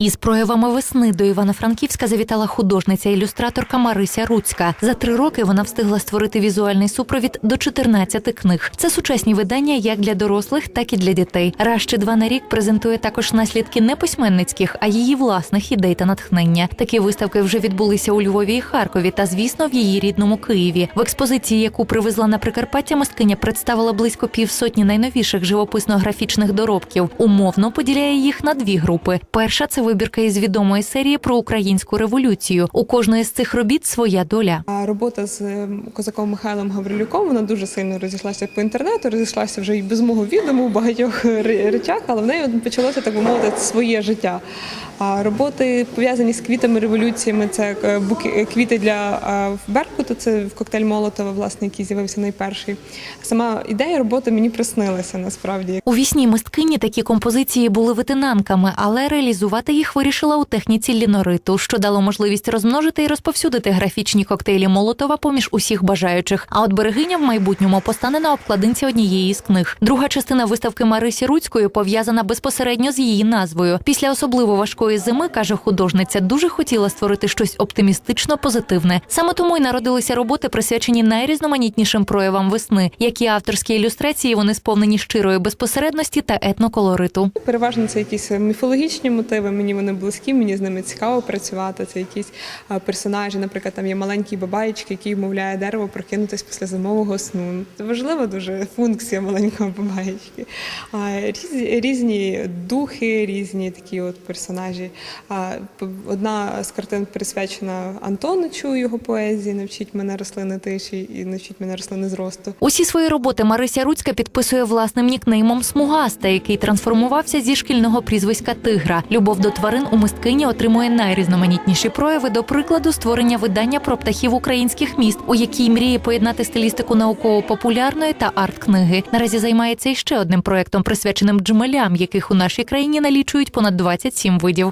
Із проявами весни до Івано-Франківська завітала художниця-ілюстраторка Марися Руцька. За три роки вона встигла створити візуальний супровід до 14 книг. Це сучасні видання як для дорослих, так і для дітей. Раз чи два на рік презентує також наслідки не письменницьких, а її власних ідей та натхнення. Такі виставки вже відбулися у Львові і Харкові та, звісно, в її рідному Києві. В експозиції, яку привезла на Прикарпаття, мисткиня представила близько півсотні найновіших живописно-графічних доробків. Умовно поділяє їх на дві групи. Перша це вибірка із відомої серії про українську революцію. У кожної з цих робіт своя доля. Робота з ем, козаком Михайлом Гаврилюком вона дуже сильно розійшлася по інтернету, розійшлася вже і без мого відому в багатьох речах, але в неї почалося так би мовити своє життя. А роботи пов'язані з квітами революціями, це е, е, квіти для Беркуту, це коктейль Молотова, власне, який з'явився найперший. Сама ідея роботи мені приснилася насправді. У вісні мисткині такі композиції були витинанками, але реалізувати їх вирішила у техніці лінориту, що дало можливість розмножити і розповсюдити графічні коктейлі Молотова поміж усіх бажаючих. А от берегиня в майбутньому постане на обкладинці однієї з книг. Друга частина виставки Марисі Руцької пов'язана безпосередньо з її назвою. Після особливо важкої зими каже художниця, дуже хотіла створити щось оптимістично позитивне. Саме тому й народилися роботи, присвячені найрізноманітнішим проявам весни. Як і авторські ілюстрації, вони сповнені щирої безпосередності та етноколориту. Переважно це якісь міфологічні мотиви. Мені вони близькі, мені з ними цікаво працювати. Це якісь персонажі. Наприклад, там є маленький бабаєчки, який вмовляє дерево прокинутись після зимового сну. Це важлива дуже функція маленького бабаєчки. Різні, різні духи, різні такі от персонажі. А, одна з картин присвячена Антоничу, його поезії Навчіть мене рослини тиші і навчіть мене рослини зросту. Усі свої роботи Марися Руцька підписує власним нікнеймом Смугаста, який трансформувався зі шкільного прізвиська Тигра. Любов до тварин у мисткині отримує найрізноманітніші прояви, до прикладу, створення видання про птахів українських міст, у якій мріє поєднати стилістику науково-популярної та арт-книги. Наразі займається іще одним проектом, присвяченим джмелям, яких у нашій країні налічують понад 27 видів.